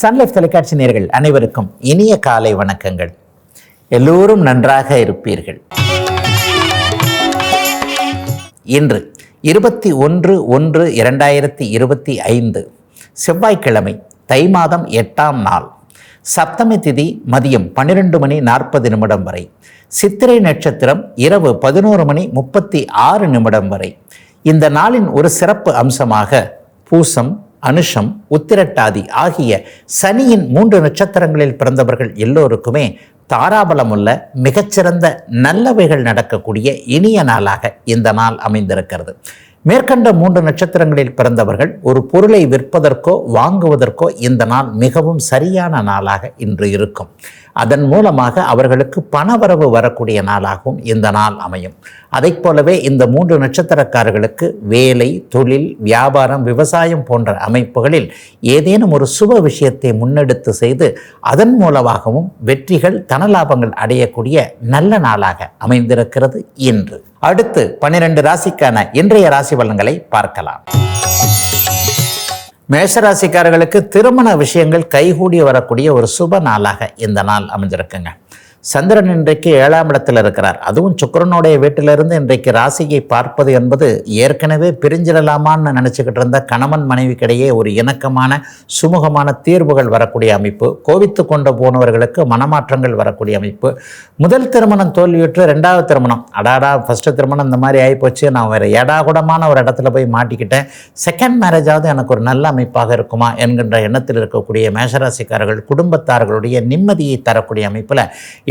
Sun Life தொலைக்காட்சி நேர்கள் அனைவருக்கும் இனிய காலை வணக்கங்கள். எல்லோரும் நன்றாக இருப்பீர்கள். இன்று இருபத்தி ஒன்று ஒன்று இரண்டாயிரத்தி இருபத்தி ஐந்து செவ்வாய்க்கிழமை தை மாதம் எட்டாம் நாள். சப்தமி திதி மதியம் பன்னிரெண்டு மணி நாற்பது நிமிடம் வரை. சித்திரை நட்சத்திரம் இரவு பதினோரு மணி முப்பத்தி ஆறு நிமிடம் வரை. இந்த நாளின் ஒரு சிறப்பு அம்சமாக பூசம் அனுஷம் உத்திரட்டாதி ஆகிய சனியின் மூன்று நட்சத்திரங்களில் பிறந்தவர்கள் எல்லோருக்குமே தாராபலமுள்ள மிகச்சிறந்த நல்லவைகள் நடக்கக்கூடிய இனிய நாளாக இந்த நாள் அமைந்திருக்கிறது. மேற்கண்ட மூன்று நட்சத்திரங்களில் பிறந்தவர்கள் ஒரு பொருளை விற்பதற்கோ வாங்குவதற்கோ இந்த நாள் மிகவும் சரியான நாளாக இன்று இருக்கும். அதன் மூலமாக அவர்களுக்கு பணவரவு வரக்கூடிய நாளாகவும் இந்த நாள் அமையும். அதைப் போலவே இந்த மூன்று நட்சத்திரக்காரர்களுக்கு வேலை தொழில் வியாபாரம் விவசாயம் போன்ற அமைப்புகளில் ஏதேனும் ஒரு சுப விஷயத்தை முன்னெடுத்து செய்து அதன் மூலமாகவும் வெற்றிகள் தனலாபங்கள் அடையக்கூடிய நல்ல நாளாக அமைந்திருக்கிறது இன்று. அடுத்து பன்னிரண்டு ராசிக்கான இன்றைய ராசி பலன்களை பார்க்கலாம். மேஷராசிக்காரர்களுக்கு திருமண விஷயங்கள் கைகூடி வரக்கூடிய ஒரு சுப நாளாக இந்த நாள் அமைஞ்சிருக்குங்க சந்திரன் இன்றைக்கு ஏழாம் இடத்தில் இருக்கிறார். அதுவும் சுக்கரனுடைய வீட்டிலிருந்து இன்றைக்கு ராசியை பார்ப்பது என்பது ஏற்கனவே பிரிஞ்சிடலாமான்னு நினச்சிக்கிட்டு இருந்த கணவன் மனைவிக்கிடையே ஒரு இணக்கமான சுமூகமான தீர்வுகள் வரக்கூடிய அமைப்பு கோவித்து கொண்டு போனவர்களுக்கு மனமாற்றங்கள் வரக்கூடிய அமைப்பு. முதல் திருமணம் தோல்வியுற்று ரெண்டாவது திருமணம். அடாடா ஃபஸ்ட்டு திருமணம் இந்த மாதிரி ஆகிப்போச்சு நான் வேறு ஏடாகுடமான ஒரு இடத்துல போய் மாட்டிக்கிட்டேன். செகண்ட் மேரேஜாவது எனக்கு ஒரு நல்ல அமைப்பாக இருக்குமா என்கின்ற எண்ணத்தில் இருக்கக்கூடிய மேஷராசிக்காரர்கள் குடும்பத்தார்களுடைய நிம்மதியை தரக்கூடிய அமைப்பில்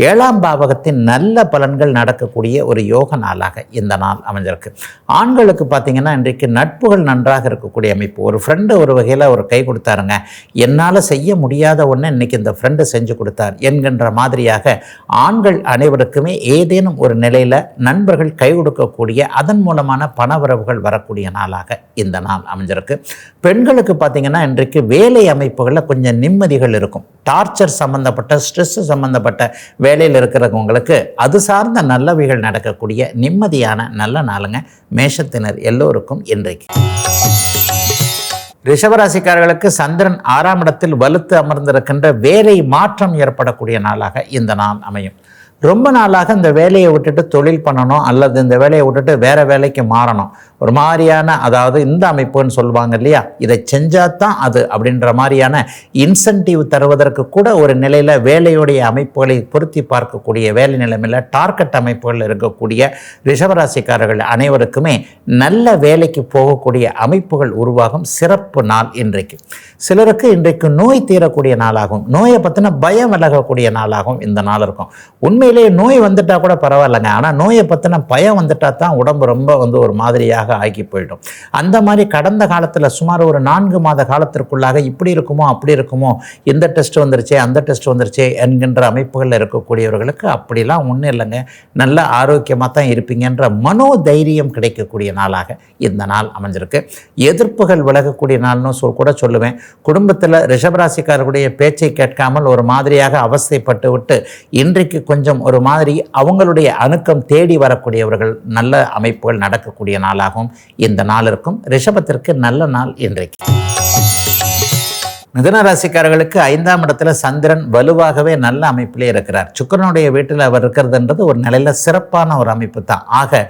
ஏழாம் பாவகத்தின் நல்ல பலன்கள் நடக்கக்கூடிய ஒரு யோக நாளாக இந்த நாள் அமைஞ்சிருக்கு. ஆண்களுக்கு பார்த்தீங்கன்னா இன்றைக்கு நட்புகள் நன்றாக இருக்கக்கூடிய அமைப்பு. ஒரு ஃப்ரெண்டு ஒரு வகையில் ஒரு கை கொடுத்தாருங்க. என்னால் செய்ய முடியாத ஒன்று இன்னைக்கு இந்த ஃப்ரெண்டு செஞ்சு கொடுத்தார் என்கின்ற மாதிரியாக ஆண்கள் அனைவருக்குமே ஏதேனும் ஒரு நிலையில் நண்பர்கள் கை கொடுக்கக்கூடிய அதன் மூலமான பணவரவுகள் வரக்கூடிய நாளாக இந்த நாள் அமைஞ்சிருக்கு. பெண்களுக்கு பார்த்தீங்கன்னா இன்றைக்கு வேலை அமைப்புகளில் கொஞ்சம் நிம்மதிகள் இருக்கும். டார்ச்சர் சம்மந்தப்பட்ட ஸ்ட்ரெஸ் சம்மந்தப்பட்ட வேலையில் இருக்கிறவங்களுக்கு அது சார்ந்த நல்லவைகள் நடக்கக்கூடிய நிம்மதியான நல்ல நாளுங்க மேஷத்தினர் எல்லோருக்கும் இன்றைக்கு. ரிஷபராசிக்காரர்களுக்கு சந்திரன் ஆறாம் இடத்தில் வலுத்து அமர்ந்திருக்கின்ற வேலை மாற்றம் ஏற்படக்கூடிய நாளாக இந்த நாள் அமையும். ரொம்ப நாளாக இந்த வேலையை விட்டுட்டு தொழில் பண்ணணும் அல்லது இந்த வேலையை விட்டுட்டு வேற வேலைக்கு மாறணும். ஒரு மாதிரியான அதாவது இந்த அமைப்புன்னு சொல்லுவாங்க இல்லையா? இதை செஞ்சால் தான் அது அப்படின்ற மாதிரியான இன்சென்டிவ் தருவதற்கு கூட ஒரு நிலையில் வேலையுடைய அமைப்புகளை பொருத்தி பார்க்கக்கூடிய வேலை நிலைமையில் டார்கெட் அமைப்புகள் இருக்கக்கூடிய ரிஷபராசிக்காரர்கள் அனைவருக்குமே நல்ல வேலைக்கு போகக்கூடிய அமைப்புகள் உருவாகும் சிறப்பு நாள் இன்றைக்கு. சிலருக்கு இன்றைக்கு நோய் தீரக்கூடிய நாளாகும். நோயை பற்றின பயம் விலகக்கூடிய நாளாகவும் இந்த நாள் இருக்கும். உண்மை உண்மையிலேயே நோய் வந்துட்டால் கூட பரவாயில்லைங்க. ஆனால் நோயை பற்றின பயம் வந்துட்டா தான் உடம்பு ரொம்ப வந்து ஒரு மாதிரியாக ஆக்கி போயிடும். அந்த மாதிரி கடந்த காலத்தில் சுமார் ஒரு நான்கு மாத காலத்திற்குள்ளாக இப்படி இருக்குமோ அப்படி இருக்குமோ இந்த டெஸ்ட் வந்துருச்சே அந்த டெஸ்ட் வந்துருச்சே என்கின்ற அமைப்புகளில் இருக்கக்கூடியவர்களுக்கு அப்படிலாம் ஒன்றும் இல்லைங்க. நல்ல ஆரோக்கியமாக தான் இருப்பீங்கன்ற மனோ தைரியம் கிடைக்கக்கூடிய நாளாக இந்த நாள் அமைஞ்சிருக்கு. எதிர்ப்புகள் விலகக்கூடிய நாள்னு சொல் கூட சொல்லுவேன். குடும்பத்தில் ரிஷபராசிக்காரர்களுடைய பேச்சை கேட்காமல் ஒரு மாதிரியாக அவஸ்தைப்பட்டு விட்டு இன்றைக்கு கொஞ்சம் ஒரு மாதிரி அவங்களுடைய அணுக்கம் தேடி வரக்கூடியவர்கள் நல்ல அமைப்புகள் நடக்கக்கூடிய நாளாகவும் இந்த நாள் இருக்கும். ரிஷபத்திற்கு நல்ல நாள் இன்றைக்கு. மிதன ராசிக்காரர்களுக்கு ஐந்தாம் இடத்துல சந்திரன் வலுவாகவே நல்ல அமைப்பிலே இருக்கிறார். சுக்கரனுடைய வீட்டில் அவர் இருக்கிறதுன்றது ஒரு நிலையில் சிறப்பான ஒரு அமைப்பு தான். ஆக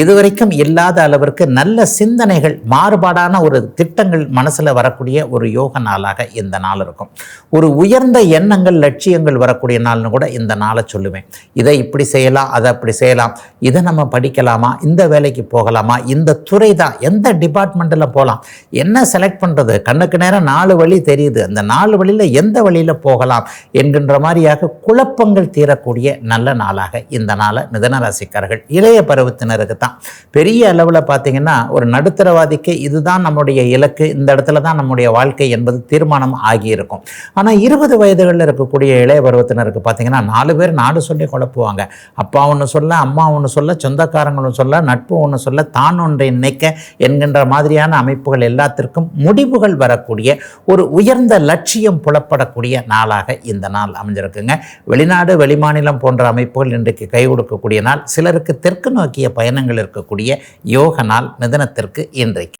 இதுவரைக்கும் இல்லாத அளவிற்கு நல்ல சிந்தனைகள் மாறுபாடான ஒரு திட்டங்கள் மனசில் வரக்கூடிய ஒரு யோக நாளாக இந்த நாள் இருக்கும். ஒரு உயர்ந்த எண்ணங்கள் லட்சியங்கள் வரக்கூடிய நாள்னு கூட இந்த நாளை சொல்லுவேன். இதை இப்படி செய்யலாம் அதை அப்படி செய்யலாம் இதை நம்ம படிக்கலாமா இந்த வேலைக்கு போகலாமா இந்த துறை தான் எந்த டிபார்ட்மெண்ட்டில் போகலாம் என்ன செலக்ட் பண்ணுறது கண்ணுக்கு நேரம் நாலு வழி தெரியுது. அந்த நாலு வழியில் எந்த வழியில் போகலாம் என்கின்ற மாதிரியாக குழப்பங்கள் தீரக்கூடிய நல்ல நாளாக இந்த நாளை மிதன ராசிக்காரர்கள் இளைய பருவத்தினருக்கு தான். பெரிய அளவில் பார்த்தீங்கன்னா ஒரு நடுத்தரவாதிக்கு இதுதான் நம்முடைய இலக்கு இந்த இடத்துல தான் நம்முடைய வாழ்க்கை என்பது தீர்மானம் ஆகியிருக்கும். ஆனால் இருபது வயதுகளில் இருக்கக்கூடிய இளைய பருவத்தினருக்கு பார்த்தீங்கன்னா நாலு பேர் நாடு சொல்லி குழப்புவாங்க. அப்பா ஒன்று சொல்ல அம்மா ஒன்று சொல்ல சொந்தக்காரங்களும் சொல்ல நட்பு ஒன்று சொல்ல தான் ஒன்றை நினைக்க என்கின்ற மாதிரியான அமைப்புகள் எல்லாத்திற்கும் முடிவுகள் வரக்கூடிய ஒரு உயர்ந்த லட்சியம் புலப்படக்கூடிய நாளாக இந்த நாள் அமைஞ்சிருக்குங்க. வெளிநாடு வெளிமாநிலம் போன்ற அமைப்புகள் இன்றைக்கு கை கொடுக்கக்கூடிய நாள் சிலருக்கு தெற்கு நோக்கிய பயணங்கள் இருக்கக்கூடிய யோக நாள் மிதனத்திற்கு இன்றைக்கு.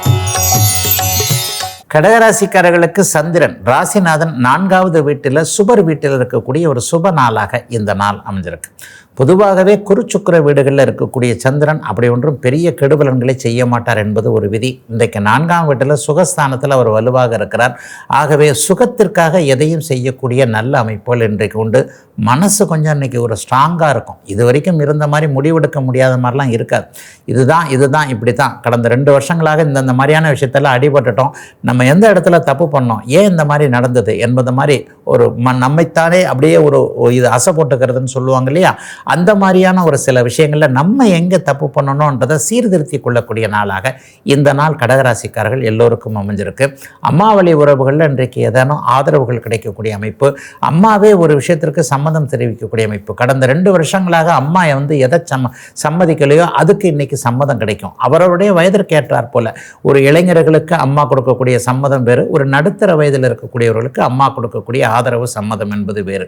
கடகராசிக்காரர்களுக்கு சந்திரன் ராசிநாதன் நான்காவது வீட்டில் சுபர் வீட்டில் இருக்கக்கூடிய ஒரு சுப நாளாக இந்த நாள் அமைஞ்சிருக்கு. பொதுவாகவே குருச்சுக்குர வீடுகளில் இருக்கக்கூடிய சந்திரன் அப்படி ஒன்றும் பெரிய கெடுபலன்களை செய்ய மாட்டார் என்பது ஒரு விதி. இன்றைக்கு நான்காம் வீட்டில் சுகஸ்தானத்தில் அவர் வலுவாக இருக்கிறார். ஆகவே சுகத்திற்காக எதையும் செய்யக்கூடிய நல்ல அமைப்புகள் இன்றைக்கு உண்டு. மனசு கொஞ்சம் இன்றைக்கி ஒரு ஸ்ட்ராங்காக இருக்கும். இது வரைக்கும் இருந்த மாதிரி முடிவெடுக்க முடியாத மாதிரிலாம் இருக்காது. இதுதான் இதுதான் இப்படி தான் கடந்த ரெண்டு வருஷங்களாக இந்தந்த மாதிரியான விஷயத்தெல்லாம் அடிபட்டுட்டோம். நம்ம எந்த இடத்துல தப்பு பண்ணோம்? ஏன் இந்த மாதிரி நடந்தது? என்பது மாதிரி ஒரு ம நம்மைத்தானே அப்படியே ஒரு இது அசை போட்டுக்கிறதுன்னு சொல்லுவாங்க இல்லையா? அந்த மாதிரியான ஒரு சில விஷயங்களில் நம்ம எங்கே தப்பு பண்ணணுன்றதை சீர்திருத்தி கொள்ளக்கூடிய நாளாக இந்த நாள் கடகராசிக்காரர்கள் எல்லோருக்கும் அமைஞ்சிருக்கு. அம்மாவளி உறவுகளில் இன்றைக்கு ஏதேனும் ஆதரவுகள் கிடைக்கக்கூடிய அமைப்பு அம்மாவே ஒரு விஷயத்திற்கு சம்மதம் தெரிவிக்கக்கூடிய அமைப்பு. கடந்த ரெண்டு வருஷங்களாக அம்மா வந்து எதை சம்ம சம்மதிக்கலையோ அதுக்கு இன்றைக்கி சம்மதம் கிடைக்கும். அவருடைய வயதிற்கு ஏற்றார் போல ஒரு இளைஞர்களுக்கு அம்மா கொடுக்கக்கூடிய சம்மதம் வேறு ஒரு நடுத்தர வயதில் இருக்கக்கூடியவர்களுக்கு அம்மா கொடுக்கக்கூடிய ஆதரவு சம்மதம் என்பது வேறு.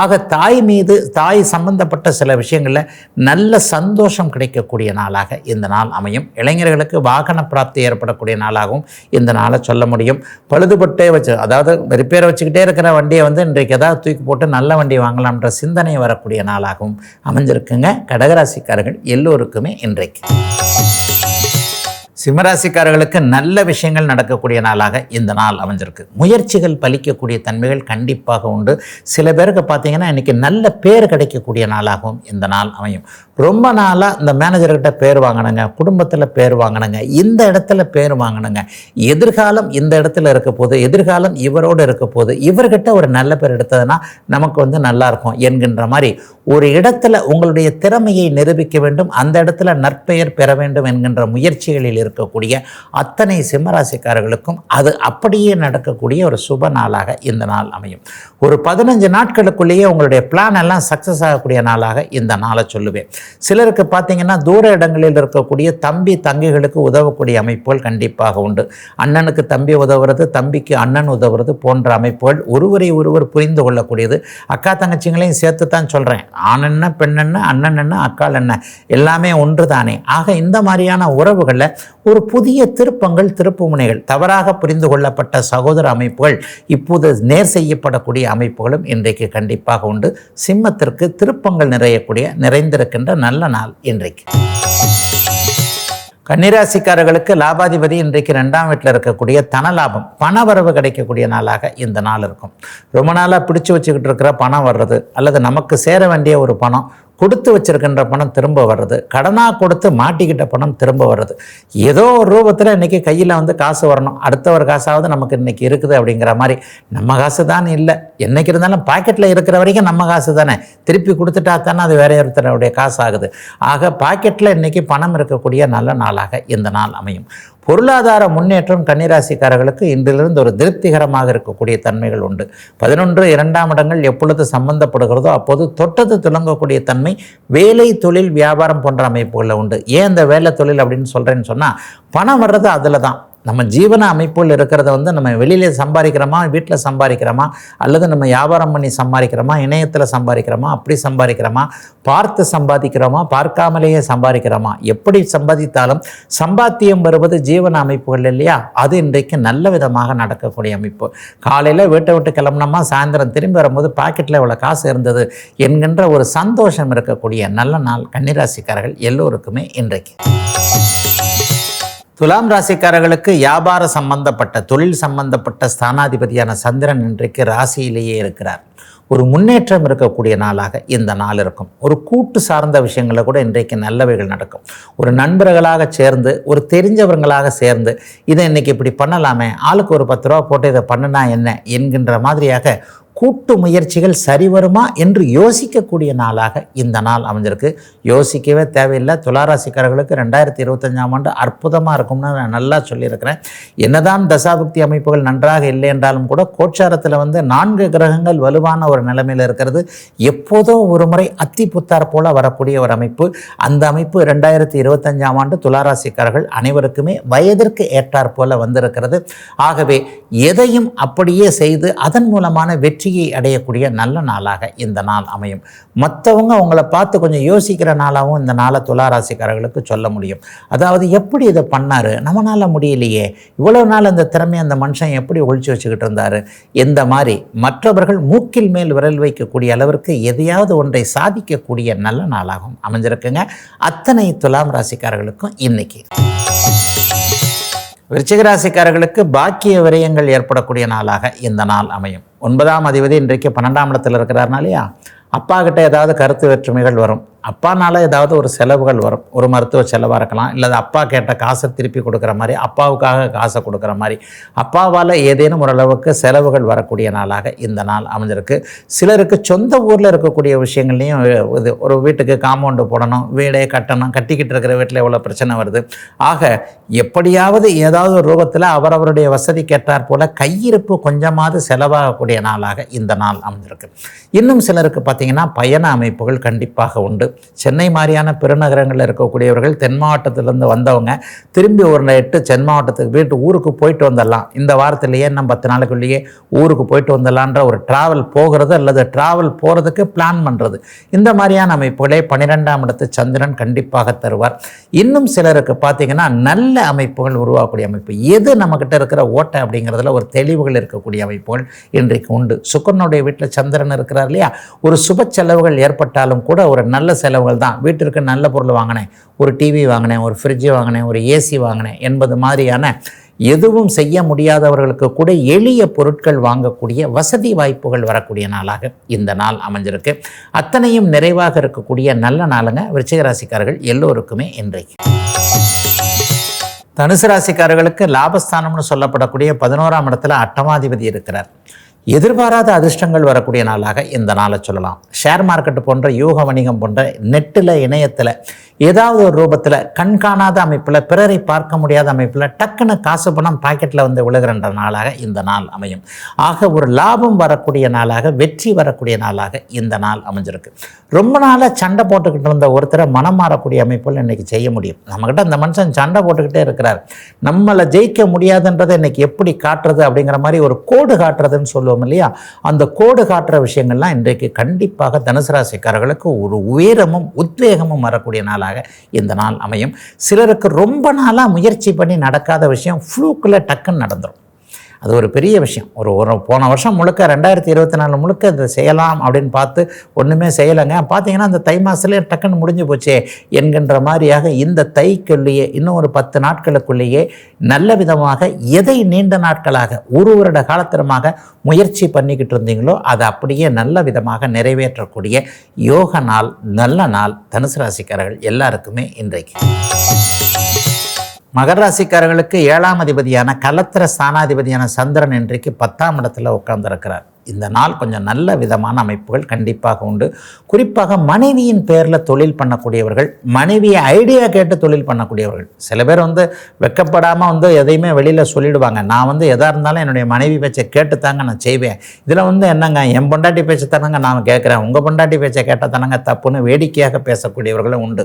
ஆக தாய் மீது தாய் சம்பந்தப்பட்ட சில விஷயங்களில் நல்ல சந்தோஷம் கிடைக்கக்கூடிய நாளாக இந்த நாள் அமையும். இளைஞர்களுக்கு வாகன பிராப்தி ஏற்படக்கூடிய நாளாகவும் இந்த நாளை சொல்ல முடியும். பழுதுபட்டே வச்சு அதாவது ரிப்பேரை வச்சுக்கிட்டே இருக்கிற வண்டியை வந்து இன்றைக்கு ஏதாவது தூக்கி போட்டு நல்ல வண்டி வாங்கலாம்ன்ற சிந்தனை வரக்கூடிய நாளாகவும் அமைஞ்சிருக்குங்க. கடகராசிக்காரர்கள் எல்லோருக்குமே இன்றைக்கு. சிம்மராசிக்காரர்களுக்கு நல்ல விஷயங்கள் நடக்கக்கூடிய நாளாக இந்த நாள் அமைஞ்சிருக்கு. முயற்சிகள் பலிக்கக்கூடிய தன்மைகள் கண்டிப்பாக உண்டு. சில பேருக்கு பார்த்தீங்கன்னா இன்றைக்கி நல்ல பேர் கிடைக்கக்கூடிய நாளாகவும் இந்த நாள் அமையும். ரொம்ப நாளாக இந்த மேனேஜர்கிட்ட பேர் வாங்கினங்க குடும்பத்தில் பேர் வாங்கினங்க இந்த இடத்துல பேர் வாங்கினங்க. எதிர்காலம் இந்த இடத்துல இருக்க போது எதிர்காலம் இவரோடு இருக்க போது இவர்கிட்ட ஒரு நல்ல பேர் எடுத்ததுன்னா நமக்கு வந்து நல்லா இருக்கும் என்கின்ற மாதிரி ஒரு இடத்துல உங்களுடைய திறமையை நிரூபிக்க வேண்டும் அந்த இடத்துல நற்பெயர் பெற வேண்டும் என்கின்ற முயற்சிகளில் இருக்கக்கூடிய அத்தனை சிம்மராசிக்காரர்களுக்கும் அது அப்படியே நடக்கக்கூடிய ஒரு சுப நாளாக இந்த நாள் அமையும். ஒரு பதினஞ்சு நாட்களுக்குள்ளேயே உங்களுடைய பிளான் எல்லாம் சக்ஸஸ் ஆகக்கூடிய நாளாக இந்த நாளை சொல்லுவேன். சிலருக்கு பார்த்தீங்கன்னா தூர இடங்களில் இருக்கக்கூடிய தம்பி தங்கைகளுக்கு உதவக்கூடிய அமைப்புகள் கண்டிப்பாக உண்டு. அண்ணனுக்கு தம்பி உதவுறது தம்பிக்கு அண்ணன் உதவுறது போன்ற அமைப்புகள் ஒருவரை ஒருவர் புரிந்து கொள்ளக்கூடியது. அக்கா தங்கச்சிங்களையும் சேர்த்து தான் சொல்கிறேன் ஆண் என்ன பெண் என்ன அண்ணன் என்ன அக்கால் என்ன எல்லாமே ஒன்று தானே ஆக இந்த மாதிரியான உறவுகளில் ஒரு புதிய திருப்பங்கள் திருப்பு முனைகள் தவறாக புரிந்து கொள்ளப்பட்ட சகோதர அமைப்புகள் இப்போது நேர் செய்யப்படக்கூடிய அமைப்புகளும் இன்றைக்கு கண்டிப்பாக உண்டு. சிம்மத்திற்கு திருப்பங்கள் நிறையக்கூடிய நிறைந்திருக்கின்ற நல்ல நாள் இன்றைக்கு. கன்னிராசிக்காரர்களுக்கு லாபாதிபதி இன்றைக்கு ரெண்டாம் வீட்டில் இருக்கக்கூடிய தன லாபம் பண வரவு கிடைக்கக்கூடிய நாளாக இந்த நாள் இருக்கும். ரொம்ப நாளாக பிடிச்சு வச்சுக்கிட்டு இருக்கிற பணம் வர்றது அல்லது நமக்கு சேர வேண்டிய ஒரு பணம் கொடுத்து வச்சிருக்கின்ற பணம் திரும்ப வர்றது. கடனாக கொடுத்து மாட்டிக்கிட்ட பணம் திரும்ப வர்றது. ஏதோ ஒரு ரூபத்தில் இன்றைக்கி கையில் வந்து காசு வரணும். அடுத்த ஒரு காசாவது நமக்கு இன்றைக்கி இருக்குது அப்படிங்கிற மாதிரி. நம்ம காசு தான் இல்லை. என்றைக்கு இருந்தாலும் பாக்கெட்டில் இருக்கிற வரைக்கும் நம்ம காசு தானே. திருப்பி கொடுத்துட்டா தானே அது வேற ஒருத்தருடைய காசு ஆகுது ஆக பாக்கெட்டில் இன்றைக்கி பணம் இருக்கக்கூடிய நல்ல நாளாக இந்த நாள் அமையும். பொருளாதார முன்னேற்றம் கன்னிராசிக்காரர்களுக்கு இன்றிலிருந்து ஒரு திருப்திகரமாக இருக்கக்கூடிய தன்மைகள் உண்டு. பதினொன்று இரண்டாம் இடங்கள் எப்பொழுது சம்பந்தப்படுகிறதோ அப்போது தொட்டது துலங்கக்கூடிய தன்மை வேலை தொழில் வியாபாரம் போன்ற அமைப்புகளில் உண்டு. ஏன் இந்த வேலை தொழில் அப்படின்னு சொல்கிறேன்னு சொன்னால் பணம் வர்றது அதில் தான் நம்ம ஜீவன அமைப்புகள் இருக்கிறத வந்து நம்ம வெளியில் சம்பாதிக்கிறோமா வீட்டில் சம்பாதிக்கிறோமா அல்லது நம்ம வியாபாரம் பண்ணி சம்பாதிக்கிறோமா இணையத்தில் சம்பாதிக்கிறோமா அப்படி சம்பாதிக்கிறோமா பார்த்து சம்பாதிக்கிறோமா பார்க்காமலேயே சம்பாதிக்கிறோமா எப்படி சம்பாதித்தாலும் சம்பாத்தியம் வருவது ஜீவன அமைப்புகள் இல்லையா? அது இன்றைக்கு நல்ல விதமாக நடக்கக்கூடிய அமைப்பு. காலையில் வீட்டை விட்டு கிளம்புனோமா சாயந்தரம் திரும்பி வரும்போது பாக்கெட்டில் இவ்வளோ காசு இருந்தது என்கின்ற ஒரு சந்தோஷம் இருக்கக்கூடிய நல்ல நாள் கன்னிராசிக்காரர்கள் எல்லோருக்குமே இன்றைக்கு. துலாம் ராசிக்காரர்களுக்கு வியாபார சம்பந்தப்பட்ட தொழில் சம்பந்தப்பட்ட ஸ்தானாதிபதியான சந்திரன் இன்றைக்கு ராசியிலேயே இருக்கிறார். ஒரு முன்னேற்றம் இருக்கக்கூடிய நாளாக இந்த நாள் இருக்கும். ஒரு கூட்டு சார்ந்த விஷயங்களில் கூட இன்றைக்கு நல்லவைகள் நடக்கும். ஒரு நண்பர்களாக சேர்ந்து ஒரு தெரிஞ்சவர்களாக சேர்ந்து இதை இன்றைக்கி இப்படி பண்ணலாமே ஆளுக்கு ஒரு பத்து ரூபா போட்டு இதை பண்ணுனா என்ன? என்கின்ற மாதிரியாக கூட்டு முயற்சிகள் சரி வருமா என்று யோசிக்கக்கூடிய நாளாக இந்த நாள் அமைஞ்சிருக்கு. யோசிக்கவே தேவையில்லை. துளாராசிக்காரர்களுக்கு ரெண்டாயிரத்தி இருபத்தஞ்சாம் ஆண்டு அற்புதமாக இருக்கும்னு நான் நல்லா சொல்லியிருக்கிறேன். என்னதான் தசாபக்தி அமைப்புகள் நன்றாக இல்லை என்றாலும் கூட கோச்சாரத்தில் வந்து நான்கு கிரகங்கள் வலுவான ஒரு நிலைமையில் இருக்கிறது. எப்போதோ ஒரு முறை அத்தி புத்தார் போல வரக்கூடிய ஒரு அமைப்பு. அந்த அமைப்பு ரெண்டாயிரத்தி இருபத்தஞ்சாம் ஆண்டு துளாராசிக்காரர்கள் அனைவருக்குமே வயதிற்கு ஏற்றார் போல வந்திருக்கிறது. ஆகவே எதையும் அப்படியே செய்து அதன் மூலமான வெற்றி வெற்றியை அடையக்கூடிய நல்ல நாளாக இந்த நாள் அமையும். மற்றவங்க அவங்கள பார்த்து கொஞ்சம் யோசிக்கிற நாளாகவும் இந்த நாளை துளாராசிக்காரர்களுக்கு சொல்ல முடியும். அதாவது எப்படி இதை பண்ணார்? நம்மளால் முடியலையே. இவ்வளோ நாள் அந்த திறமையை அந்த மனுஷன் எப்படி ஒழிச்சு வச்சுக்கிட்டு இருந்தார்? இந்த மாதிரி மற்றவர்கள் மூக்கில் மேல் விரல் வைக்கக்கூடிய அளவிற்கு எதையாவது ஒன்றை சாதிக்கக்கூடிய நல்ல நாளாகவும் அமைஞ்சிருக்குங்க. அத்தனை துலாம் ராசிக்காரர்களுக்கும் இன்னைக்கு. விருச்சிக ராசிக்காரர்களுக்கு பாக்கிய விரயங்கள் ஏற்படக்கூடிய நாளாக இந்த நாள் அமையும். ஒன்பதாம் அதிபதி இன்றைக்கு பன்னெண்டாம் இடத்தில் இருக்கிறாருனா இல்லையா? அப்பா கிட்ட ஏதாவது கருத்து வேற்றுமைகள் வரும். அப்பானால ஏதாவது ஒரு செலவுகள் வரும். ஒரு மருத்துவ செலவாக இருக்கலாம். இல்லை அப்பா கேட்ட காசை திருப்பி கொடுக்குற மாதிரி அப்பாவுக்காக காசை கொடுக்குற மாதிரி. அப்பாவால் ஏதேனும் ஓரளவுக்கு செலவுகள் வரக்கூடிய நாளாக இந்த நாள் அமைஞ்சிருக்கு. சிலருக்கு சொந்த ஊரில் இருக்கக்கூடிய விஷயங்கள்லையும் இது ஒரு வீட்டுக்கு காம்பவுண்டு போடணும் வீடே கட்டணும் கட்டிக்கிட்டு இருக்கிற வீட்டில் எவ்வளோ பிரச்சனை வருது. ஆக எப்படியாவது ஏதாவது ஒரு ரூபத்தில் அவரவருடைய வசதி கேட்டார் போல் கையிருப்பு கொஞ்சமாவது செலவாகக்கூடிய நாளாக இந்த நாள் அமைஞ்சிருக்கு. இன்னும் சிலருக்கு பார்த்தீங்கன்னா பயண அமைப்புகள் கண்டிப்பாக உண்டு. சென்னை மாதிரியான பெருநகரங்களில் இருக்கக்கூடியவர்கள் தென் மாவட்டத்திலேருந்து வந்தவங்க திரும்பி ஒரு நைட்டு சென் மாவட்டத்துக்கு வீட்டு ஊருக்கு போயிட்டு வந்துடலாம். இந்த வாரத்திலேயே நம்ம பத்து நாளைக்குள்ளேயே ஊருக்கு போயிட்டு வந்துடலான்ற ஒரு ட்ராவல் போகிறது அல்லது ட்ராவல் போகிறதுக்கு பிளான் பண்ணுறது இந்த மாதிரியான அமைப்புகளே பன்னிரெண்டாம் இடத்து சந்திரன் கண்டிப்பாக தருவார். இன்னும் சிலருக்கு பார்த்தீங்கன்னா நல்ல அமைப்புகள் உருவாகக்கூடிய அமைப்பு. எது நம்மக்கிட்ட இருக்கிற ஓட்டை அப்படிங்கிறதுல ஒரு தெளிவுகள் இருக்கக்கூடிய அமைப்புகள் இன்றைக்கு உண்டு. சுக்கரனுடைய வீட்டில் சந்திரன் இருக்கிறார் இல்லையா? ஒரு சுப செலவுகள் ஏற்பட்டாலும் கூட ஒரு நல்ல செலவுகள் தான். வீட்டிற்கு நல்ல பொருள் வாங்கினேன். ஒரு டிவி வாங்கினேன் ஒரு ஃப்ரிட்ஜு வாங்கினேன் ஒரு ஏசி வாங்கினேன் என்பது மாதிரியான எதுவும் செய்ய முடியாதவர்களுக்கு கூட எளிய பொருட்கள் வாங்கக்கூடிய வசதி வாய்ப்புகள் வரக்கூடிய நாளாக இந்த நாள் அமைஞ்சிருக்கு. அத்தனையும் நிறைவாக இருக்கக்கூடிய நல்ல நாளுங்க விருச்சிகராசிக்காரர்கள் எல்லோருக்குமே இன்றைக்கு. தனுசு ராசிக்காரர்களுக்கு லாபஸ்தானம்னு சொல்லப்படக்கூடிய பதினோராம் இடத்துல அட்டமாதிபதி இருக்கிறார். எதிர்பாராத அதிர்ஷ்டங்கள் வரக்கூடிய நாளாக இந்த நாளை சொல்லலாம். ஷேர் மார்க்கெட் போன்ற யூக வணிகம் போன்ற நெட்டில் இணையத்தில் ஏதாவது ஒரு ரூபத்தில் கண்காணாத அமைப்பில் பிறரை பார்க்க முடியாத அமைப்பில் டக்குன்னு காசு பணம் பாக்கெட்டில் வந்து விழுகின்ற நாளாக இந்த நாள் அமையும். ஆக ஒரு லாபம் வரக்கூடிய நாளாக வெற்றி வரக்கூடிய நாளாக இந்த நாள் அமைஞ்சிருக்கு. ரொம்ப நாளாக சண்டை போட்டுக்கிட்டு இருந்த ஒருத்தரை மனம் மாறக்கூடிய அமைப்புகள் இன்றைக்கி செய்ய முடியும். நம்மக்கிட்ட அந்த மனுஷன் சண்டை போட்டுக்கிட்டே இருக்கிறார். நம்மளை ஜெயிக்க முடியாதுன்றதை இன்றைக்கி எப்படி காட்டுறது அப்படிங்கிற மாதிரி ஒரு கோடு காட்டுறதுன்னு சொல்லுவோம் இல்லையா? அந்த கோடு காட்டுற விஷயங்கள்லாம் இன்றைக்கு கண்டிப்பாக தனுசு ராசிக்காரர்களுக்கு ஒரு உயரமும் உத்வேகமும் வரக்கூடிய நாளாக இந்த நாள் அமையும். சிலருக்கு ரொம்ப நாளாக முயற்சி பண்ணி நடக்காத விஷயம் ஃப்ளூக்கில் டக்குன்னு நடந்துடும் அது ஒரு பெரிய விஷயம். ஒரு ஒரு போன வருஷம் முழுக்க ரெண்டாயிரத்தி இருபத்தி நாலு முழுக்க இதை செய்யலாம் அப்படின்னு பார்த்து ஒன்றுமே செய்யலைங்க. பார்த்தீங்கன்னா அந்த தை மாதத்துலேயே டக்குன்னு முடிஞ்சு போச்சே என்கின்ற மாதிரியாக இந்த தைக்குள்ளேயே இன்னும் ஒரு பத்து நாட்களுக்குள்ளேயே நல்ல விதமாக எதை நீண்ட நாட்களாக ஒரு வருட காலத்திரமாக முயற்சி பண்ணிக்கிட்டு இருந்தீங்களோ அதை அப்படியே நல்ல விதமாக நிறைவேற்றக்கூடிய யோக நாள் நல்ல நாள் தனுசு ராசிக்காரர்கள் எல்லாருக்குமே இன்றைக்கு. மகர ராசிக்காரர்களுக்கு ஏழாம் அதிபதியான கலத்திர ஸ்தானாதிபதியான சந்திரன் இன்றைக்கு பத்தாம் இடத்துல உட்கார்ந்திருக்கிறார். இந்த நாள் கொஞ்சம் நல்ல விதமான அமைப்புகள் கண்டிப்பாக உண்டு. குறிப்பாக மனைவியின் பேரில் தொழில் பண்ணக்கூடியவர்கள் மனைவியை ஐடியா கேட்டு தொழில் பண்ணக்கூடியவர்கள். சில பேர் வந்து வெக்கப்படாமல் வந்து எதையுமே வெளியில் சொல்லிடுவாங்க. நான் வந்து எதாக இருந்தாலும் என்னுடைய மனைவி பேச்சை கேட்டு தாங்க நான் செய்வேன். இதில் வந்து என்னங்க என் பொண்டாட்டி பேச்சை தானங்க நான் கேட்குறேன். உங்கள் பொண்டாட்டி பேச்சை கேட்டால் தானங்க தப்புன்னு வேடிக்கையாக பேசக்கூடியவர்களும் உண்டு.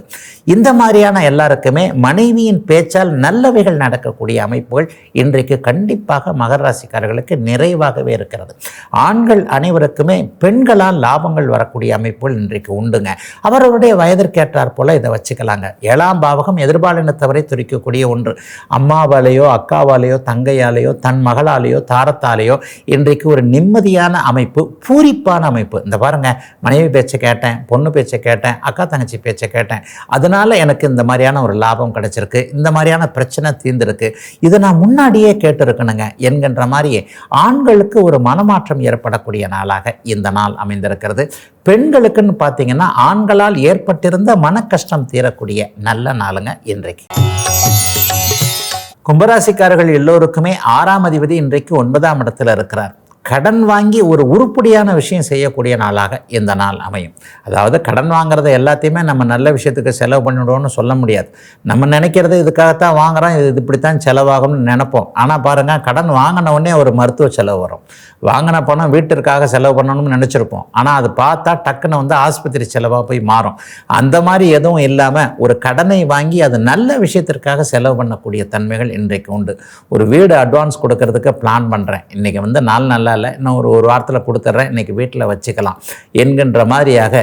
இந்த மாதிரியான எல்லாருக்குமே மனைவியின் பேச்சால் நல்லவைகள் நடக்கக்கூடிய அமைப்புகள் இன்றைக்கு கண்டிப்பாக மகராசிக்காரர்களுக்கு நிறைவாகவே இருக்கிறது. ஆண்கள் அனைவருக்குமே பெண்களால் லாபங்கள் வரக்கூடிய அமைப்புகள் இன்றைக்கு உண்டுங்க. அவரவருடைய வயதிற்கேற்றார் போல இதை வச்சுக்கலாங்க. ஏழாம் பாவகம் எதிர்பாலினத்தவரை துரிக்கக்கூடிய ஒன்று. அம்மாவாலேயோ அக்காவாலேயோ தங்கையாலேயோ தன் மகளாலேயோ தாரத்தாலேயோ இன்றைக்கு ஒரு நிம்மதியான அமைப்பு பூரிப்பான அமைப்பு. இந்த பாருங்க மனைவி பேச்சை கேட்டேன் பொண்ணு பேச்சை கேட்டேன் அக்கா தங்கச்சி பேச்சை கேட்டேன். அதனால எனக்கு இந்த மாதிரியான ஒரு லாபம் கிடைச்சிருக்கு. இந்த மாதிரியான பிரச்சனை தீர்ந்திருக்கு. இதை நான் முன்னாடியே கேட்டிருக்கணுங்க. என்கின்ற மாதிரியே ஆண்களுக்கு ஒரு மனமாற்றம் ஏற்படக்கூடிய நாளாக இந்த நாள் அமைந்திருக்கிறது. பெண்களுக்குன்னு பார்த்தீங்கன்னா ஆண்களால் ஏற்பட்டிருந்த மன கஷ்டம் தீரக்கூடிய நல்ல நாளுங்க இன்றைக்கு. கும்பராசிக்காரர்கள் எல்லோருக்குமே ஆறாம் அதிபதி இன்றைக்கு ஒன்பதாம் இடத்துல இருக்கிறார். கடன் வாங்கி ஒரு உருப்படியான விஷயம் செய்யக்கூடிய நாளாக இந்த நாள் அமையும். அதாவது கடன் வாங்குறத எல்லாத்தையுமே நம்ம நல்ல விஷயத்துக்கு செலவு பண்ணிவிடுவோம்னு சொல்ல முடியாது. நம்ம நினைக்கிறது இதுக்காகத்தான் வாங்குகிறோம் இது இப்படித்தான் செலவாகும்னு நினைப்போம். ஆனால் பாருங்கள் கடன் வாங்கின உடனே ஒரு மருத்துவ செலவு வரும். வாங்கின பணம் வீட்டிற்காக செலவு பண்ணணும்னு நினச்சிருப்போம். ஆனால் அது பார்த்தா டக்குன்னு வந்து ஆஸ்பத்திரி செலவாக போய் மாறும். அந்த மாதிரி எதுவும் இல்லாமல் ஒரு கடனை வாங்கி அது நல்ல விஷயத்திற்காக செலவு பண்ணக்கூடிய தன்மைகள் இன்றைக்கு உண்டு. ஒரு வீடு அட்வான்ஸ் கொடுக்கறதுக்கு பிளான் பண்ணுறேன் இன்றைக்கி வந்து நாள் நல்லா பரவாயில்ல இன்னும் ஒரு ஒரு வாரத்தில் கொடுத்துட்றேன் இன்றைக்கி வீட்டில் வச்சுக்கலாம் என்கின்ற மாதிரியாக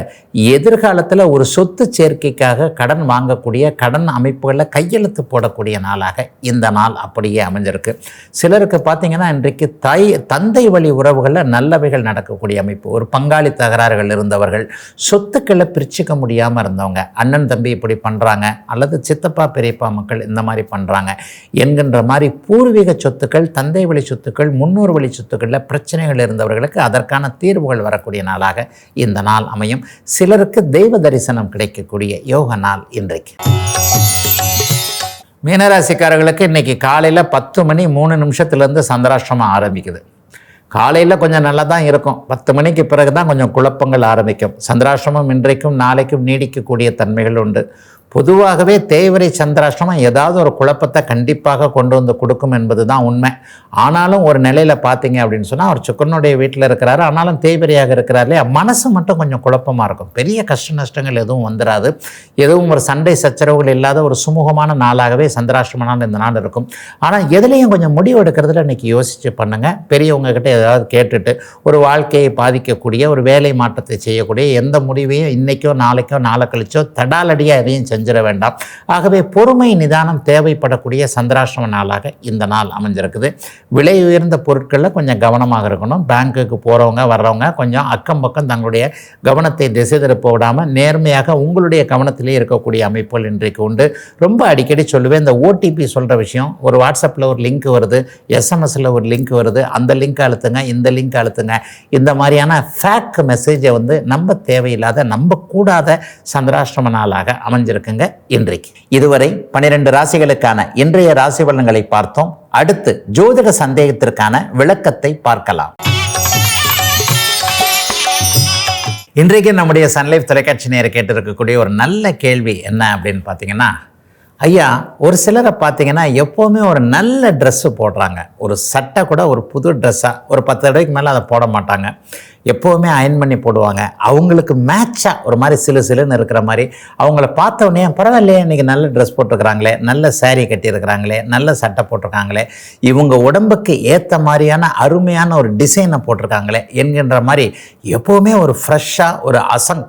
எதிர்காலத்தில் ஒரு சொத்து சேர்க்கைக்காக கடன் வாங்கக்கூடிய கடன் அமைப்புகளில் கையெழுத்து போடக்கூடிய நாளாக இந்த நாள் அப்படியே அமைஞ்சிருக்கு. சிலருக்கு பார்த்தீங்கன்னா இன்றைக்கு தாய் தந்தை வழி உறவுகளில் நல்லவைகள் நடக்கக்கூடிய அமைப்பு. ஒரு பங்காளி தகராறுகள் இருந்தவர்கள் சொத்துக்களை பிரிச்சுக்க முடியாமல் இருந்தவங்க அண்ணன் தம்பி இப்படி பண்ணுறாங்க அல்லது சித்தப்பா பெரியப்பா மக்கள் இந்த மாதிரி பண்ணுறாங்க என்கின்ற மாதிரி பூர்வீக சொத்துக்கள் தந்தை வழி சொத்துக்கள் முன்னோர் வழி சொத்துக்களில் பிரச்சனைகள் இருந்தவர்களுக்கு அதற்கான தீர்வுகள் வரக்கூடிய நாளாக இந்த நாள் அமையும். சிலருக்கு தெய்வ தரிசனம் கிடைக்கக்கூடிய யோக நாள் இன்றைக்கு. மீனராசிக்காரர்களுக்கு இன்றைக்கி காலையில் பத்து மணி மூணு நிமிஷத்துலேருந்து சந்திராஷ்டிரமம் ஆரம்பிக்குது. காலையில் கொஞ்சம் நல்லா தான் இருக்கும். பத்து மணிக்கு பிறகு தான் கொஞ்சம் குழப்பங்கள் ஆரம்பிக்கும். சந்திராஷ்டிரமம் இன்றைக்கும் நாளைக்கும் நீடிக்கக்கூடிய தன்மைகள் உண்டு. பொதுவாகவே தேய்வரை சந்திராஷ்டிரமம் ஏதாவது ஒரு குழப்பத்தை கண்டிப்பாக கொண்டு வந்து கொடுக்கும் என்பது தான் உண்மை. ஆனாலும் ஒரு நிலையில் பார்த்தீங்க அப்படின்னு சொன்னால் அவர் சுக்கரனுடைய வீட்டில் இருக்கிறாரு. ஆனாலும் தேய்வரையாக இருக்கிறார் இல்லையா? மனசு மட்டும் கொஞ்சம் குழப்பமாக இருக்கும். பெரிய கஷ்ட நஷ்டங்கள் எதுவும் வந்துடாது எதுவும் ஒரு சண்டை சச்சரவுகள் இல்லாத ஒரு சுமூகமான நாளாகவே சந்திராஷ்டிரம நாள் இந்த நாள் இருக்கும். ஆனால் எதுலேயும் கொஞ்சம் முடிவு எடுக்கிறதுல இன்றைக்கி யோசித்து பண்ணுங்கள் பெரியவங்க கிட்ட ஏதாவது கேட்டுட்டு ஒரு வாழ்க்கையை பாதிக்கக்கூடிய ஒரு வேலை மாற்றத்தை செய்யக்கூடிய எந்த முடிவையும் இன்றைக்கோ நாளைக்கோ நாளை கழிச்சோ தடாலடியாக எதையும் செஞ்சு செஞ்சிட வேண்டாம். ஆகவே பொறுமை நிதானம் தேவைப்படக்கூடிய சந்திராசிரம நாளாக இந்த நாள் அமைஞ்சிருக்குது. விலை உயர்ந்த பொருட்களில் கொஞ்சம் கவனமாக இருக்கணும். பேங்க்குக்கு போகிறவங்க வர்றவங்க கொஞ்சம் அக்கம் பக்கம் தங்களுடைய கவனத்தை திசை திருப்ப விடாமல் நேர்மையாக உங்களுடைய கவனத்திலே இருக்கக்கூடிய அமைப்புகள் இன்றைக்கு உண்டு. ரொம்ப அடிக்கடி சொல்லுவேன் இந்த ஓடிபி சொல்கிற விஷயம் ஒரு வாட்ஸ்அப்பில் ஒரு லிங்க் வருது எஸ்எம்எஸில் ஒரு லிங்க் வருது அந்த லிங்க் அழுத்துங்க இந்த லிங்க் அழுத்துங்க. இந்த மாதிரியான ஃபேக் மெசேஜை வந்து நம்ப தேவையில்லாத நம்பக்கூடாத சந்திராஷ்டிரம நாளாக அமைஞ்சிருக்கு. அமைஞ்சிருக்குங்க இன்றைக்கு. இதுவரை பனிரெண்டு ராசிகளுக்கான இன்றைய ராசி பலன்களை பார்த்தோம். அடுத்து ஜோதிட சந்தேகத்திற்கான விளக்கத்தை பார்க்கலாம். இன்றைக்கு நம்முடைய சன்லைஃப் தொலைக்காட்சி நேர கேட்டிருக்கக்கூடிய ஒரு நல்ல கேள்வி என்ன அப்படின்னு பார்த்தீங்கன்னா ஐயா ஒரு சிலரை பார்த்தீங்கன்னா எப்போவுமே ஒரு நல்ல ட்ரெஸ்ஸு போடுறாங்க. ஒரு சட்டை கூட ஒரு புது ட்ரெஸ்ஸாக ஒரு பத்து தடவைக்கு மேலே அதை போட மாட்டாங்க. எப்போவுமே அயன் பண்ணி போடுவாங்க. அவங்களுக்கு மேட்சாக ஒரு மாதிரி சிலு சிலுன்னு இருக்கிற மாதிரி. அவங்கள பார்த்தோன்னே பரவாயில்லையே இன்றைக்கி நல்ல ட்ரெஸ் போட்டிருக்கிறாங்களே நல்ல சேரீ கட்டியிருக்கிறாங்களே நல்ல சட்டை போட்டிருக்காங்களே இவங்க உடம்புக்கு ஏற்ற மாதிரியான அருமையான ஒரு டிசைனை போட்டிருக்காங்களே என்கின்ற மாதிரி எப்போவுமே ஒரு ஃப்ரெஷ்ஷாக ஒரு அசங்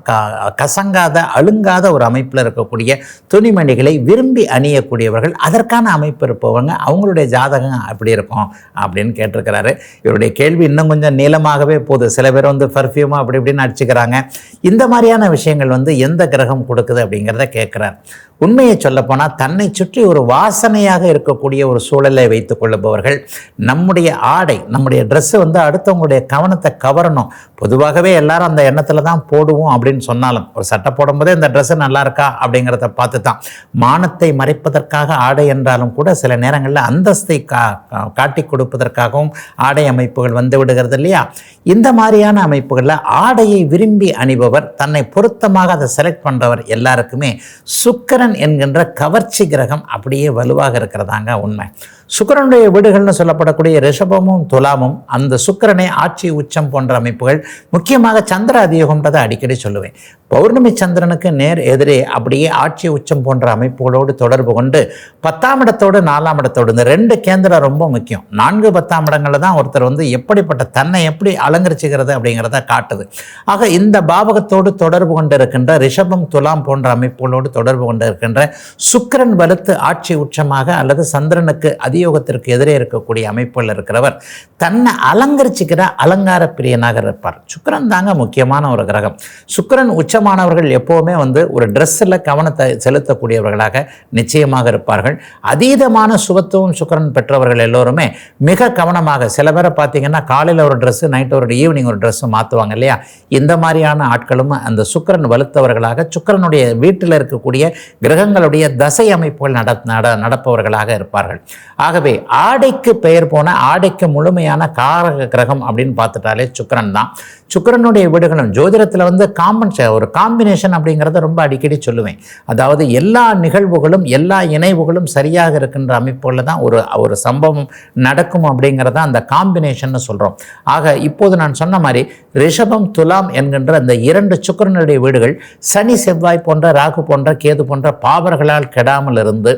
கசங்காத அழுங்காத ஒரு அமைப்பில் இருக்கக்கூடிய துணிமணிகளை விரும்பி அணியக்கூடியவர்கள் அதற்கான அமைப்பு இருப்பவங்க அவங்களுடைய ஜாதகம் அப்படி இருக்கும் அப்படின்னு கேட்டிருக்கிறாரு. இவருடைய கேள்வி இன்னும் கொஞ்சம் நீளமாகவே போகுது. சில பேர் வந்து பர்ஃப்யூமா அப்படி இப்படின்னு அடிச்சுக்கிறாங்க. இந்த மாதிரியான விஷயங்கள் வந்து எந்த கிரகம் கொடுக்குது அப்படிங்கிறத கேட்குறார் உண்மையை சொல்லப்போனால் தன்னை சுற்றி ஒரு வாசனையாக இருக்கக்கூடிய ஒரு சூழலை வைத்து கொள்ளுபவர்கள். நம்முடைய ஆடை நம்முடைய ட்ரெஸ்ஸு வந்து அடுத்தவங்களுடைய கவனத்தை கவரணும். பொதுவாகவே எல்லாரும் அந்த எண்ணத்தில் தான் போடுவோம் அப்படின்னு சொன்னாலும் ஒரு சட்டை போடும்போதே இந்த ட்ரெஸ்ஸு நல்லா இருக்கா அப்படிங்கிறத பார்த்து தான் மானத்தை மறைப்பதற்காக ஆடை என்றாலும் கூட சில நேரங்களில் அந்தஸ்தை கா கா- காட்டி கொடுப்பதற்காகவும் ஆடை அமைப்புகள் வந்து விடுகிறது இல்லையா? இந்த மாதிரியான அமைப்புகளில் ஆடையை விரும்பி அணிபவர் தன்னை பொருத்தமாக அதை செலக்ட் பண்ணுறவர் எல்லாருக்குமே சுக்கரன் என்கின்ற கவர்ச்சி கிரகம் அப்படியே வலுவாக இருக்கிறதாங்க உண்மை. சுக்கிரனுடைய வீடுகள்னு சொல்லப்படக்கூடிய ரிஷபமும் துலாமும் அந்த சுக்கிரனை ஆட்சி உச்சம் போன்ற அமைப்புகள் முக்கியமாக சந்திர அதியோகம்ன்றதை அடிக்கடி சொல்லுவேன். பௌர்ணமி சந்திரனுக்கு நேர் எதிரே அப்படியே ஆட்சி உச்சம் போன்ற அமைப்புகளோடு தொடர்பு கொண்டு பத்தாம் இடத்தோடு நாலாம் இடத்தோடு இந்த ரெண்டு கேந்திரம் ரொம்ப முக்கியம். நான்கு பத்தாம் இடங்களில் தான் ஒருத்தர் வந்து எப்படிப்பட்ட தன்னை எப்படி அலங்கரிச்சுக்கிறது அப்படிங்கிறத காட்டுது. ஆக இந்த பாவகத்தோடு தொடர்பு கொண்டு இருக்கின்ற ரிஷபம் துலாம் போன்ற அமைப்புகளோடு தொடர்பு கொண்டு இருக்கின்ற சுக்கிரன் வலுத்து ஆட்சி உச்சமாக அல்லது சந்திரனுக்கு சதியோகத்திற்கு எதிரே இருக்கக்கூடிய அமைப்புகள் இருக்கிறவர் தன்னை அலங்கரிச்சுக்கிற அலங்கார பிரியனாக இருப்பார். சுக்கிரன் தாங்க முக்கியமான ஒரு கிரகம். சுக்கிரன் உச்சமானவர்கள் எப்போவுமே வந்து ஒரு ட்ரெஸ்ஸில் கவனத்தை செலுத்தக்கூடியவர்களாக நிச்சயமாக இருப்பார்கள். அதீதமான சுகத்துவம் சுக்கிரன் பெற்றவர்கள் எல்லோருமே மிக கவனமாக சில பேரை பார்த்தீங்கன்னா காலையில் ஒரு ட்ரெஸ்ஸு நைட் ஒரு ஈவினிங் ஒரு ட்ரெஸ்ஸு மாற்றுவாங்க இல்லையா? இந்த மாதிரியான ஆட்களும் அந்த சுக்கிரன் வலுத்தவர்களாக சுக்கிரனுடைய வீட்டில் இருக்கக்கூடிய கிரகங்களுடைய தசை அமைப்புகள் நட நடப்பவர்களாக இருப்பார்கள். ஆகவே ஆடைக்கு பெயர் போன ஆடைக்கு முழுமையான காரக கிரகம் அப்படின்னு பார்த்துட்டாலே சுக்கரன் தான். சுக்கரனுடைய வீடுகளும் ஜோதிடத்தில் வந்து காம்பன் ஒரு காம்பினேஷன் அப்படிங்கிறத ரொம்ப அடிக்கடி சொல்லுவேன். அதாவது எல்லா நிகழ்வுகளும் எல்லா இணைவுகளும் சரியாக இருக்கின்ற அமைப்புகளில் தான் ஒரு ஒரு சம்பவம் நடக்கும் அப்படிங்கிறத அந்த காம்பினேஷன் சொல்கிறோம் ஆக இப்போது நான் சொன்ன மாதிரி ரிஷபம் துலாம் என்கின்ற அந்த இரண்டு சுக்கரனுடைய வீடுகள் சனி செவ்வாய் போன்ற ராகு போன்ற கேது போன்ற பாவர்களால் கெடாமல் இருந்து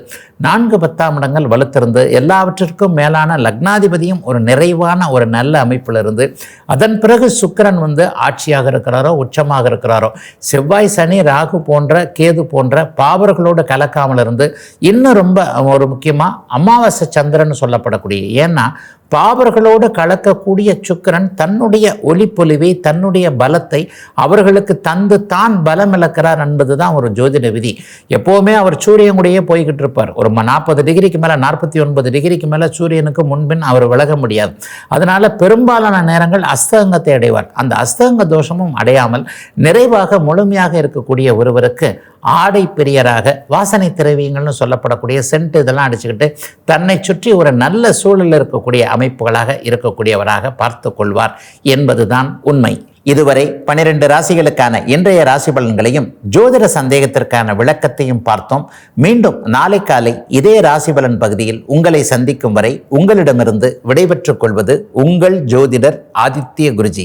நான்கு பத்தாம் இடங்கள் வலுத்திருந்து எல்லாவற்றிற்கும் மேலான லக்னாதிபதியும் ஒரு நிறைவான ஒரு நல்ல அமைப்பில் இருந்து அதன் பிறகு சுக்கரன் வந்து ஆட்சியாக இருக்கிறாரோ உச்சமாக இருக்கிறாரோ செவ்வாய் சனி ராகு போன்ற கேது போன்ற பாவர்களோடு கலக்காமல் இருந்து இன்னும் ரொம்ப ஒரு முக்கியமாக அமாவாசை சந்திரன் சொல்லப்படக்கூடிய ஏன்னா பாவர்களோடு கலக்கக்கூடிய சுக்கிரன் தன்னுடைய ஒளிப்பொலிவை தன்னுடைய பலத்தை அவர்களுக்கு தந்து தான் பலம் இழக்கிறார் என்பதுதான் ஒரு ஜோதிட விதி. எப்போவுமே அவர் சூரியன் கூடயே போய்கிட்டு இருப்பார். ஒரு நாற்பது டிகிரிக்கு மேலே நாற்பத்தி ஒன்பது டிகிரிக்கு மேலே சூரியனுக்கு முன்பின் அவர் விலக முடியாது. அதனால் பெரும்பாலான நேரங்கள் அஸ்தகங்கத்தை அடைவார். அந்த அஸ்தங்க தோஷமும் அடையாமல் நிறைவாக முழுமையாக இருக்கக்கூடிய ஒருவருக்கு ஆடை பிரியராக வாசனை திரவியங்கள்னு சொல்லப்படக்கூடிய சென்ட் இதெல்லாம் அடிச்சுக்கிட்டு தன்னை சுற்றி ஒரு நல்ல சூழலில் இருக்கக்கூடிய அமைப்புகளாக இருக்கக்கூடியவராக பார்த்து கொள்வார் என்பதுதான் உண்மை. இதுவரை பனிரெண்டு ராசிகளுக்கான இன்றைய ராசி பலன்களையும் ஜோதிட சந்தேகத்திற்கான விளக்கத்தையும் பார்த்தோம். மீண்டும் நாளை காலை இதே ராசி பலன் பகுதியில் உங்களை சந்திக்கும் வரை உங்களிடமிருந்து விடைபெற்றுக் கொள்வது உங்கள் ஜோதிடர் ஆதித்ய குருஜி.